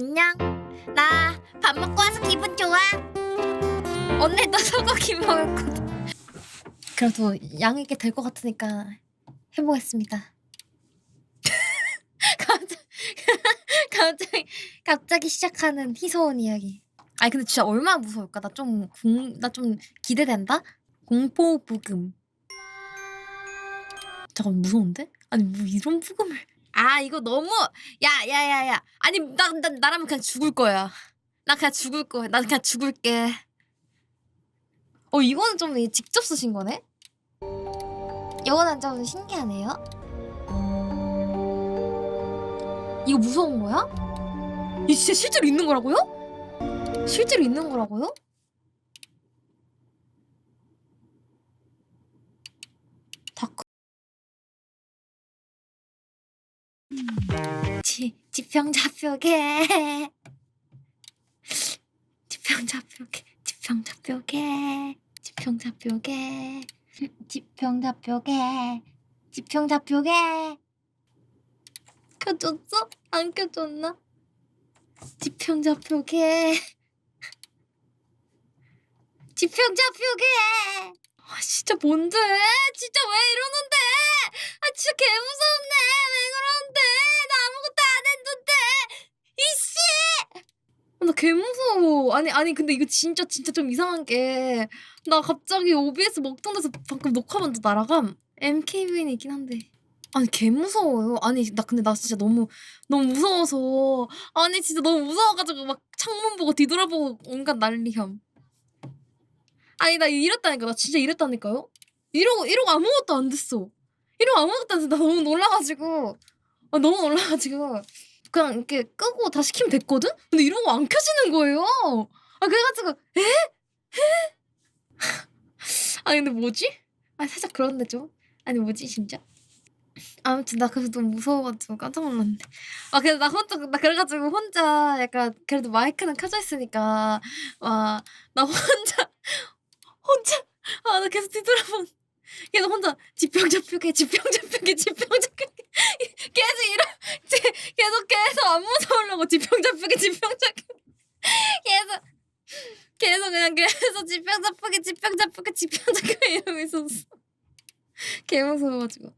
안녕. 나 밥 먹고 와서 기분 좋아. 오늘도 소고기 먹었거든. 그래도 양 있게 될 것 같으니까 해보겠습니다. 갑자기, 갑자기 시작하는 희소한 이야기. 아니 근데 진짜 얼마나 무서울까? 나좀나 좀 기대된다. 공포 부금. 잠깐 무서운데? 아니 뭐 이런 부금을? 아 이거 너무 야야야야 아니 나, 나 나라면 그냥 죽을 거야. 나 그냥 죽을 거야. 나 그냥 죽을게. 어 이거는 좀 직접 쓰신 거네? 이거는 좀 신기하네요. 이거 무서운 거야? 이 진짜 실제로 있는 거라고요? 실제로 있는 거라고요? 다크 지 지평자표계 지평자표계 지평자표계 지평자표계 지평자표계 지평자표계 켜줬어? 안 켜줬나? 지평자표계 지평자표계 아 진짜 뭔데? 진짜 왜 이러는데? 아 진짜 개 무섭네. 왜 그러는데? 나 아무것도 안 했는데. 이씨! 나 개 무서워. 아니 아니 근데 이거 진짜 진짜 좀 이상한 게 나 갑자기 OBS 먹던 데서 방금 녹화 먼저 날아감. MKBN이긴 한데. 아니 개 무서워요. 아니 나 근데 나 진짜 너무 너무 무서워서. 아니 진짜 너무 무서워가지고 막 창문 보고 뒤돌아보고 온갖 난리함 아니 나 이랬다니까. 나 진짜 이랬다니까요. 이러고 이러고 아무것도 안 됐어 이러고 아무것도 안나 너무 놀라가지고 아 너무 놀라가지고 그냥 이렇게 끄고 다 시 키면 됐거든 근데 이러고 안 켜지는 거예요 아 그래가지고 에? 에? 아니 근데 뭐지? 아 살짝 그런데 좀 아니 뭐지 진짜 아무튼 나 그래서 너무 무서워가지고 깜짝 놀랐네. 아 그래서 나 혼자 나 그래가지고 혼자 약간 그래도 마이크는 켜져 있으니까 와나 혼자 혼자 아 나 계속 뒤돌아본 계속 혼자 지평자표계 지평자표계 지평자표계 계속 이러 제- 계속 계속 안 무서우려고 지평자표계 지평자표계 계속 계속 그냥 계속 지평자표계 지평자표계 지평자표계 이러고 있었어. 개 무서워가지고